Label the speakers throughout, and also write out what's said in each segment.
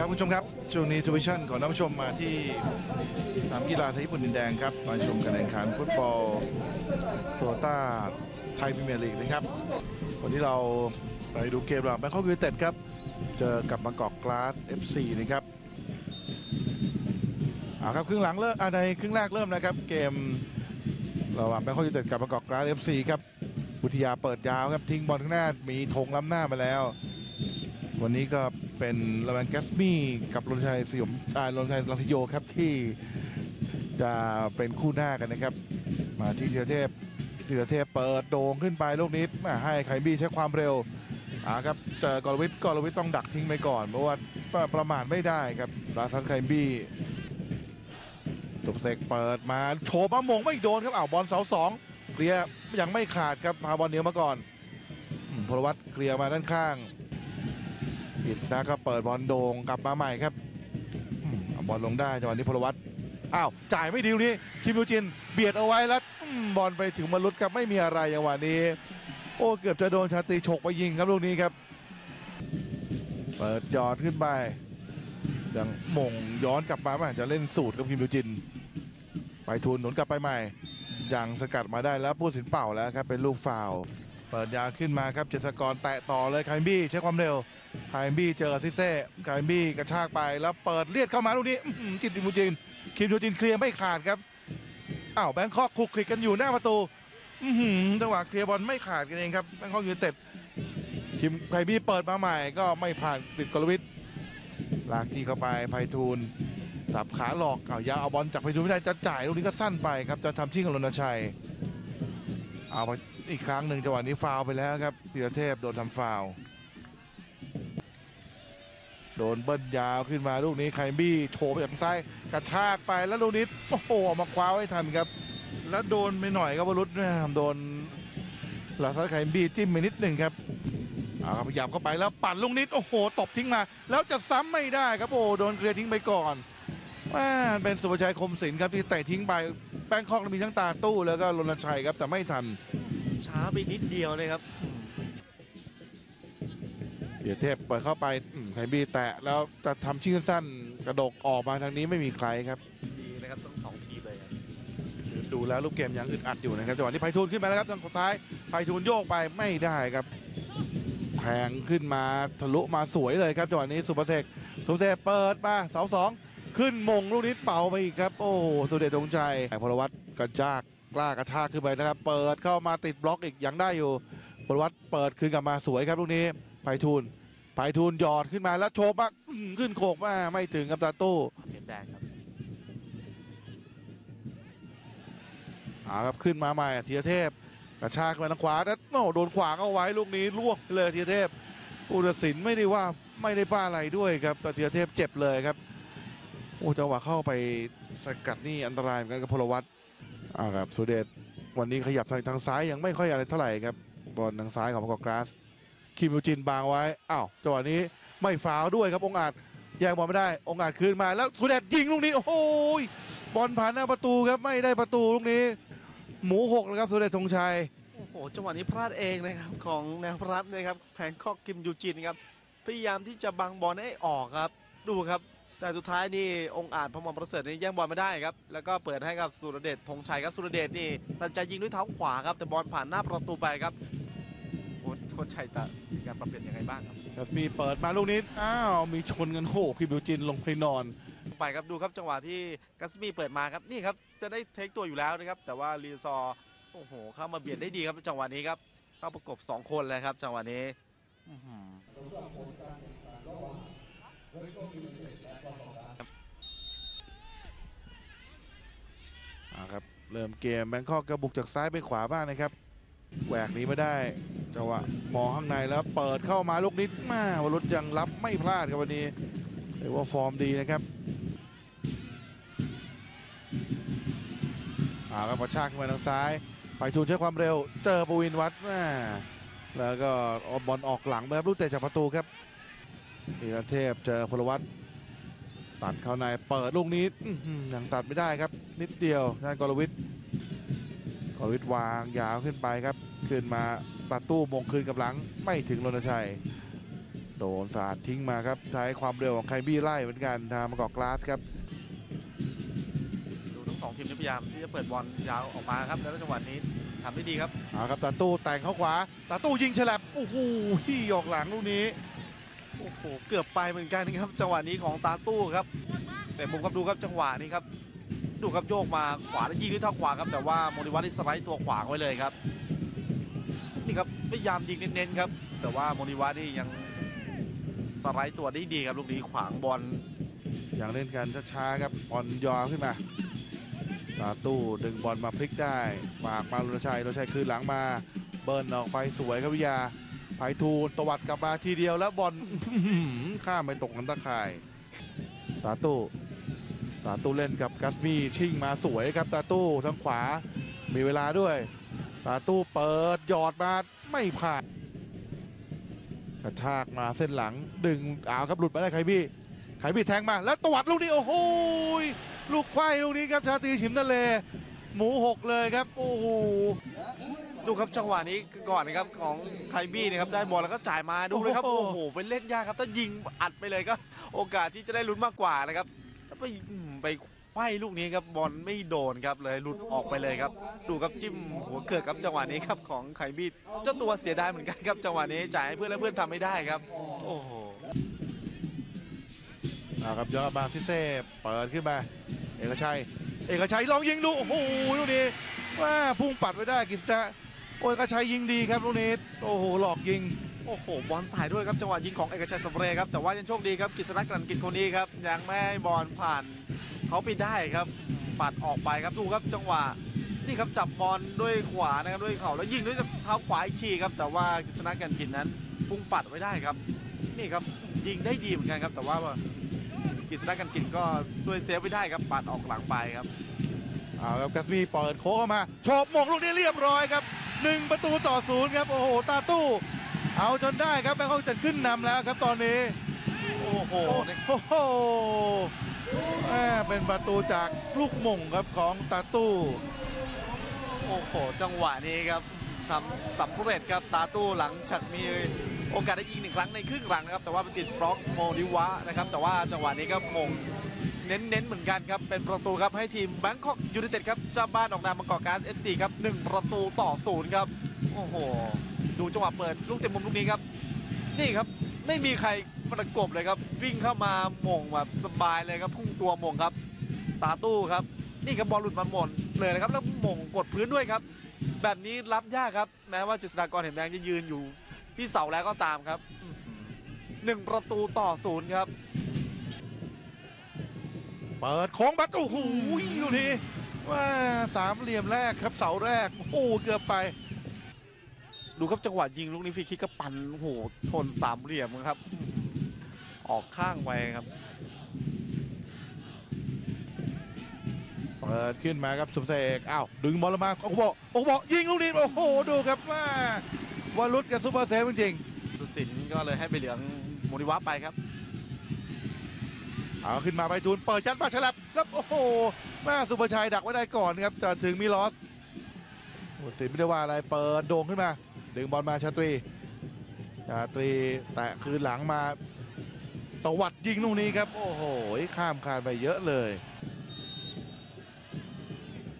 Speaker 1: ครับคุณผู้ชมครับช่วงนี้ทวิชั่นขอท่านผู้ชมมาที่สนามกีฬาไทยญี่ปุ่นดินแดงครับมาชมการแข่งขันฟุตบอลโตต้าไทยพรีเมียร์ลีกนะครับ วันนี้เราไปดูเกมระหว่างแบงคอกยูไนเต็ดครับ เจอกับบางกอกกลาส FC นะครับเอาครับครึ่งหลังเริ่มอ่าในครึ่งแรกเริ่มนะครับ เกมระหว่างแบงคอกยูไนเต็ดกับบางกอกกลาส FC ครับบุทยาเปิดยาวครับทิ้งบอลข้างหน้ามีธงล้ำหน้ามาแล้ว วันนี้ก็เป็นลาวันแกสมี่กับรนชัยสยมอ่ารนชัยลัสิโยครับที่จะเป็นคู่หน้ากันนะครับ มาที่ธีรเทพธีรเทพเปิดโด่งขึ้นไปลูกนี้ให้ไคบี้ใช้ความเร็วอ่าครับเจอกรวิทย์กรวิทต้องดักทิ้งไปก่อน เพราะว่าประประมาทไม่ได้ครับราซันไคบี้จบเซกเปิดมาโฉบมามงไม่โดนครับอ้าวบอลเสาสองเคลียร์ยังไม่ขาดครับพาบอลเหนียวมาก่อนพลวัตเคลียร์มาด้านข้าง อิสนาก็เปิดบอลโด่งกลับมาใหม่ครับบอลลงได้จังหวะนี้พลวัตอ้าวจ่ายไม่ดีลูกนี้คิมยูจินเบียดเอาไว้แล้วบอลไปถึงมรุดครับไม่มีอะไรจังหวะนี้ โอ้เกือบจะโดนชาตรีฉกไปยิงครับลูกนี้ครับ เปิดยอดขึ้นไปยังมงย้อนกลับมาบ้างจะเล่นสูตรกับคิมยูจิน ไปทูนหนุนกลับไปใหม่ยังสกัดมาได้แล้วผู้สินเป่าแล้วครับเป็นลูกฟาว เปิดยาขึ้นมาครับเจษกรแตะต่อเลยไคมบี้ใช้ความเร็วไคมบี้เจอซิเซ่ไคมบี้กระชากไปแล้วเปิดเลียดเข้ามาลูกนี้จิตติมูจินคิมยูจินเคลียร์ไม่ขาดครับอ้าวแบงคอกคลุกคลิกกันอยู่หน้าประตูอื้อหือจังหวะเคลียร์บอลไม่ขาดกันเองครับแบงคอกยูไนเต็ดคิมไคมบี้เปิดมาใหม่ก็ไม่ผ่านติดกลวิทลากที่เข้าไปไพฑูรย์สับขาหลอกเอายาวเอาบอลจากไพฑูรย์ไม่ได้จะจ่ายลูกนี้ก็สั้นไปครับจะทำชิ่กับรณชัยเอาไป อีกครั้งหนึ่งจังหวะนี้ฟาวไปแล้วครับธีรเทพโดนทำฟาวโดนเบิ้ลยาวขึ้นมาลูกนี้ไคบี้โฉบไปจากซ้ายกระชากไปแล้วลูกนี้โอ้โหเอามาคว้าไว้ทันครับ แล้วโดนไปหน่อยครับวรุษนะโดนลาซัสไคบี้จิ้มไปนิดหนึ่งครับเอาพยายามเข้าไปแล้วปั่นลูกนิดโอ้โหตบทิ้งมา แล้วจะซ้ำไม่ได้ครับโอ้โหโดนเคลียร์ทิ้งไปก่อนแม่เป็นสุภชัยคมศิลป์ครับที่เตะทิ้งไปแบงคอกมีทั้งตาตู้แล้วก็รณชัยครับแต่ไม่ทัน
Speaker 2: ช้าไปนิดเดียวนะครับ
Speaker 1: เดี๋ยวเทพเปิดเข้าไปอืมไคบี้แตะแล้วจะทำชิ้นสั้นกระดกออกมาทางนี้ไม่มีใครครับ
Speaker 2: ดีนะครับทั้งสองทีมเลยครับ
Speaker 1: ดูแล้วลูกเกมยังอึดอัดอยู่นะครับจังหวะนี้ไพฑูรย์ขึ้นมาแล้วครับทางซ้ายไพฑูรย์โยกไปไม่ได้ครับแทงขึ้นมาทะลุมาสวยเลยครับจังหวะนี้สุภเสกสุภเสกเปิดมาเสาสองขึ้นมงลูกนี้เป่าไปอีกครับ โอ้โหสุเดชตงชัยพลวัตกระชาก กล้ากระชากขึ้นไปนะครับ เปิดเข้ามาติดบล็อกอีกยังได้อยู่พลวัตเปิดคืนกลับมาสวยครับลูกนี้ไพฑูรย์ไพฑูรย์หยอดขึ้นมาแล้วโชบมาอื้อหือขึ้นโขกมาไม่ถึงกับตาตู้
Speaker 2: เห็นแดงครับ
Speaker 1: เอาครับขึ้นมาใหม่ธีรเทพ กระชากไปทางขวาแล้วโอ้โดนขวางเอาไว้ลูกนี้ล่วงไปเลยธีรเทพผู้ตัดสินไม่ได้ว่าไม่ได้บ้าอะไรด้วยครับแต่ธีรเทพเจ็บเลยครับโอ้จังหวะเข้าไปสกัดนี่อันตรายเหมือนกันกับพลวัต เอาครับสุเดชวันนี้ขยับทางทางซ้ายยังไม่ค่อยอะไรเท่าไหร่ครับบอลทางซ้ายของประกอบกราสคิมยูจินบางไว้อ้าวจังหวะนี้ไม่ฟาวด้วยครับองอาจแย่งบอลไม่ได้องอาจคืนมาแล้วสุเดชยิงลูกนี้โอ้โหบอลผ่านหน้าประตูครับไม่ได้ประตูลูกนี้ หมูหกแล้วครับสุเดชธงชัย
Speaker 2: โอ้โหจังหวะนี้พลาดเองนะครับของแนวรับนะครับแผนคอกกิมยูจินครับพยายามที่จะบังบอลให้ออกครับ ดูครับ แต่สุดท้ายนี่องค์อาจพมรประเสริฐนี่แย่งบอลไม่ได้ครับ แล้วก็เปิดให้กับสุรเดชธงชัยครับสุรเดชนี่ตัดใจยิงด้วยเท้าขวาครับแต่บอลผ่านหน้าประตูไปครับโอ้ธงชัยแต่มีการปรับเปลี่ยนยังไงบ้างครับ
Speaker 1: กัสมีเปิดมาลูกนี้อ้าวมีชนกันโหคิมบิวจินลงไปนอน
Speaker 2: ไปครับดูครับจังหวะที่กัสมีเปิดมาครับนี่ครับจะได้เทคตัวอยู่แล้วนะครับแต่ว่ารีซอร์โอ้โหเข้ามาเบียดได้ดีครับจังหวะนี้ครับเข้าประกบ 2 คนเลยครับจังหวะนี้ อ่า
Speaker 1: ครับเริ่มเกมแบงคอกกระบุกจากซ้ายไปขวาบ้างนะครับแหวกหนี้ไม่ได้จังหวะมองข้างในแล้วเปิดเข้ามาลูกนิดมาวรุษยังรับไม่พลาดครับวันนี้เรียกว่าฟอร์มดีนะครับอาครับกระชากขึ้นมาทางซ้าย ไปทูนใช้ความเร็ว เจอปวินวัดแม่แล้วก็บอลออกหลังแบบลูกเตะจากประตูครับ ธีรเทพเจอพลวัตตัดเข้าในเปิดลูกนี้อื้อหือยังตัดไม่ได้ครับ นิดเดียวด้านกรวิทย์กรวิทย์วางยาวขึ้นไปครับ ขึ้นมาตัดตู้มงคืนกับหลังไม่ถึงรณชัย โดนสาดทิ้งมาครับใช้ความเร็วของไคบี้ไล่เหมือนกันทางมากอกกลาสครับ
Speaker 2: ดูทั้งสองทีมนี่พยายามที่จะเปิดบอลยาวออกมาครับแล้วจังหวะนี้ทำได้ดีครับ
Speaker 1: เอาครับตาตู้แต่งเข้าขวาตาตู้ยิงฉลับโอ้โหที่ออกหลังลูกนี้
Speaker 2: โอ้โหเกือบไปเหมือนกันครับ จังหวะนี้ของตาตู้ครับ แต่มุมครับดูครับจังหวะนี้ครับ ดูครับโยกมาขวาแล้วยิงด้วยเท้าขวาครับ แต่ว่าโมริวัตนี่สไลด์ตัวขวาไว้เลยครับ นี่ครับพยายามยิงเน้นๆครับ แต่ว่าโมริวัตนี่ยังสไลด์ตัวได้ดีครับลูกนี้ขวางบอล
Speaker 1: อย่างเล่นกันช้าๆครับบอลยอขึ้นมาตาตู้ดึงบอลมาพลิกได้ฝากมาลุนชัยลุนชัยคืนหลังมา เบิร์นออกไปสวยครับวิยา ไผ่ทูลตวัดกลับมาทีเดียวแล้วบอลข้ามไปตกกันตะข่าย ตาตู้ตาตู้เล่นกับกัสมี่ชิ่งมาสวยครับตาตู้ทางขวามีเวลาด้วย ตาตู้เปิดหยอดมาไม่ผ่านกระชากมาเส้นหลังดึงอ้าวครับหลุดมาได้ใครบี้ไขบีแทงมาแล้วตวัดลูกนี้โอ้โหยลูกไขว้ลูกนี้ครับชาตรีฉิมทะเล หมูหกเลยครับโอ้โห
Speaker 2: ดูครับจังหวะนี้ก่อนนะครับของไคบี้นะครับได้บอลแล้วก็จ่ายมาดูเลยครับ
Speaker 1: โอ้
Speaker 2: โอ้
Speaker 1: โห
Speaker 2: โหเป็นเล่นยากครับ ถ้ายิงอัดไปเลยก็ โอกาสที่จะได้ลุ้นมากกว่านะครับแล้วไปอืมไปไขว้ลูกนี้ครับบอลไม่โดนครับเลยหลุดออกไปเลยครับ ดูครับจิ้มหัวเกิดครับจังหวะนี้ครับของไคบี้เจ้าตัวเสียดายเหมือนกันครับจังหวะนี้จ่ายให้เพื่อนแล้วเพื่อนทำไม่ได้ครับ โอ้โห
Speaker 1: เอาครับย้อนมาซิเซ่เปิดขึ้นมาเอกชัย เอกชัยลองยิงดูโอ้โหลูกนี้ว่าพุ่งปัดไว้ได้กิษณะโอ้ยเอกชัยยิงดีครับลูกนี้โอ้โหหลอกยิง
Speaker 2: โอ้โหบอลสายด้วยครับจังหวะยิงของเอกชัยสำเร็จครับแต่ว่ายังโชคดีครับกฤษณะกลั่นกินคนนี้ครับยังไม่บอลผ่านเขาไปได้ครับปัดออกไปครับดูครับจังหวะนี่ครับจับบอลด้วยขวานะครับด้วยเข่าแล้วยิงด้วยเท้าขวาอีกทีครับแต่ว่ากฤษณะกลั่นกินนั้นพุ่งปัดไว้ได้ครับ นี่ครับยิงได้ดีเหมือนกันครับแต่ว่า กฤษณะกลั่นกินก็ช่วยเซฟไว้ได้ครับปัดออกหลังไปครับ
Speaker 1: เอาครับกัสมีเปิดโค้งเข้ามาโฉบหมงลูกนี้เรียบร้อยครับหนึ่งประตูต่อศูนย์ครับโอ้โหตาตู้ เอาจนได้ครับแบงคอกจะขึ้นนำแล้วครับตอนนี้
Speaker 2: โอ้โห
Speaker 1: โอ้โหแม่เป็นประตูจากลูกหม่งครับของตาตู้
Speaker 2: โอ้โหจังหวะนี้ครับทำสำเร็จครับตาตู้หลังจากมี โอกาสได้ยิงหนึ่งครั้งในครึ่งหลังนะครับ แต่ว่าไปติดบล็อกโมดิวะนะครับ แต่ว่าจังหวะนี้ก็มงเน้นๆเหมือนกันครับ เป็นประตูครับให้ทีมแบงคอกยูไนเต็ดครับเจ้าบ้านออกนามบางกอกการเอฟซีครับหนึ่งประตูต่อศูนย์ครับ โอ้โห ดูจังหวะเปิดลูกเต็มมุมลูกนี้ครับ นี่ครับไม่มีใครประกบเลยครับ วิ่งเข้ามาหม่งแบบสบายเลยครับพุ่งตัวหม่งครับ ตาตู้ครับ นี่ครับบอลหลุดมาหม่นเลยนะครับแล้วหม่งกดพื้นด้วยครับ แบบนี้รับยากครับ แม้ว่าเจษฎากรเห็นแดงจะยืนอยู่ ที่เสาแล้วก็ตามครับหนึ่งประตูต่อศูนย์ครับ
Speaker 1: เปิดโค้งบัตรโอ้โหลูนี้ว่าสามเหลี่ยมแรกครับเสาแรก โอ้เกือบไป
Speaker 2: ดูครับจังหวะยิงลูกนี้ฟรีคิกก็ปันโอ้โหชนสามเหลี่ยมครับ ออกข้างไปครับ
Speaker 1: เปิดขึ้นมาครับสุเสกอ้าวดึงบอลมาโอ้โหโอ้โหยิงลูกนี้โอ้โหดูครับว่า วารุษกับซูเปอร์เซฟจริง
Speaker 2: สุสินก็เลยให้ไปเหลืองโมนิวะไปครับ
Speaker 1: ๆเอาขึ้นมาไปทูนเปิดจัดมาฉลับแล้วโอ้โหแม่สุภชัยดักไว้ได้ก่อนครับจะถึงมิลอสผู้ตัดสินไม่ได้ว่าอะไรเปิดโด่งขึ้นมา ดึงบอลมาชาตรีชาตรีแตะคืนหลังมาตวัดยิงลูกนี้ครับ โอ้โห ข้ามคานไปเยอะเลย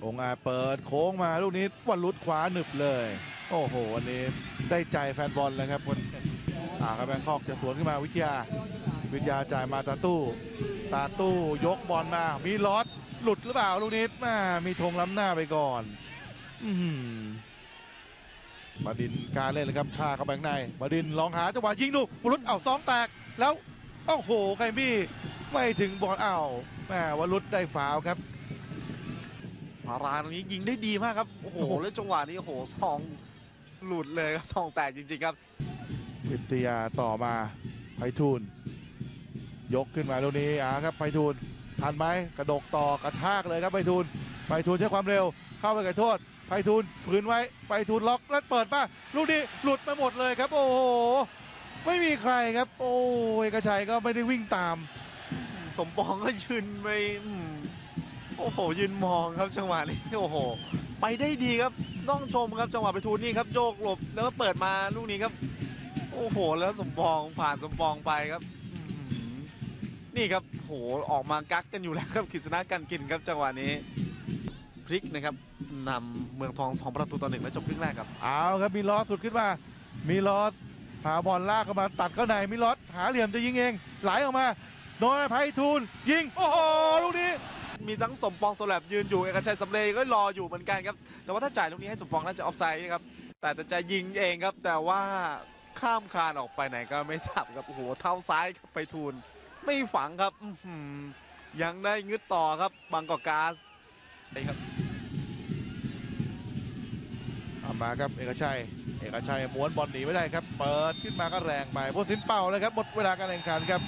Speaker 1: องค์อาจเปิดโค้งมาลูกนี้วันลุดขวาหนึบเลย โอ้โหวันนี้ได้ใจแฟนบอลเลยครับคนอ่าครับแบงคอกจะสวนขึ้นมาวิทยา วิทยาจ่ายมาตาตู้ ตาตู้ยกบอลมา มีลอสหลุดหรือเปล่าลูกนี้แม่มีธงล้ำหน้าไปก่อนอืบดินการเล่นเลยครับชาเข้าไปข้างในบดินลองหาจังหวะยิงดูวรุษเอ้าสองแตกแล้วโอ้โหไคมี่ไม่ถึงบอลเอ้าแม่วรุษได้ฟาวครับ
Speaker 2: มาราตรงนี้ยิงได้ดีมากครับ โอ้โห แล้วจังหวะนี้โอ้โหซอง หลุดเลยครับซองแตกจริงๆครับ
Speaker 1: วิทยาต่อมาไพฑูรย์ยกขึ้นมาลูกนี้อ่าครับไพฑูรย์ทันไหมกระดกต่อกระชากเลยครับไพฑูรย์ไพฑูรย์ใช้ความเร็วเข้าไปไก่โทษไพฑูรย์ฝืนไว้ไพฑูรย์ล็อกแล้วเปิดมาลูกนี้หลุดมาหมดเลยครับ โอ้โหไม่มีใครครับ โอ้เอกชัยก็ไม่ได้วิ่งตาม
Speaker 2: สมปองก็ยืนไปอืมโอ้โหยืนมองครับจังหวะนี้โอ้โห ไปได้ดีครับ ต้องชมครับจังหวะไปทูนนี่ครับโยกหลบแล้วก็เปิดมาลูกนี้ครับ โอ้โห แล้วสมปองผ่านสมปองไปครับนี่ครับโหออกมากักกันอยู่แล้วครับกฤษณะกันกินครับจังหวะนี้พลิกนะครับนำเมืองทองสองประตูต่อหนึ่งแล้วจบครึ่งแรกครับ
Speaker 1: เอาครับมีลอสสุดขึ้นมา มีลอสหาบอลลากเข้ามาตัดเข้าในมีลอสหาเหลี่ยมจะยิงเอง ไหลออกมาน้อยไพฑูรย์ยิง โอ้โหลูกนี้
Speaker 2: มีทั้งสมปองโซแลบยืนอยู่เอกชัยสำเร็จก็รออยู่เหมือนกันครับ แต่ว่าถ้าจ่ายลูกนี้ให้สมปองน่าจะออฟไซด์นะครับแต่แต่จะยิงเองครับ แต่ว่าข้ามคานออกไปไหนก็ไม่ทราบครับ โอ้โห เท้าซ้ายไปทูลไม่ฝังครับยังได้งึดต่อครับบางกอกกาสไปครับ
Speaker 1: เอามาครับเอกชัย เอกชัยม้วนบอลหนีไม่ได้ครับ เปิดขึ้นมาก็แรงไปผู้สินเป่าเลยครับหมดเวลาการแข่งขันครับ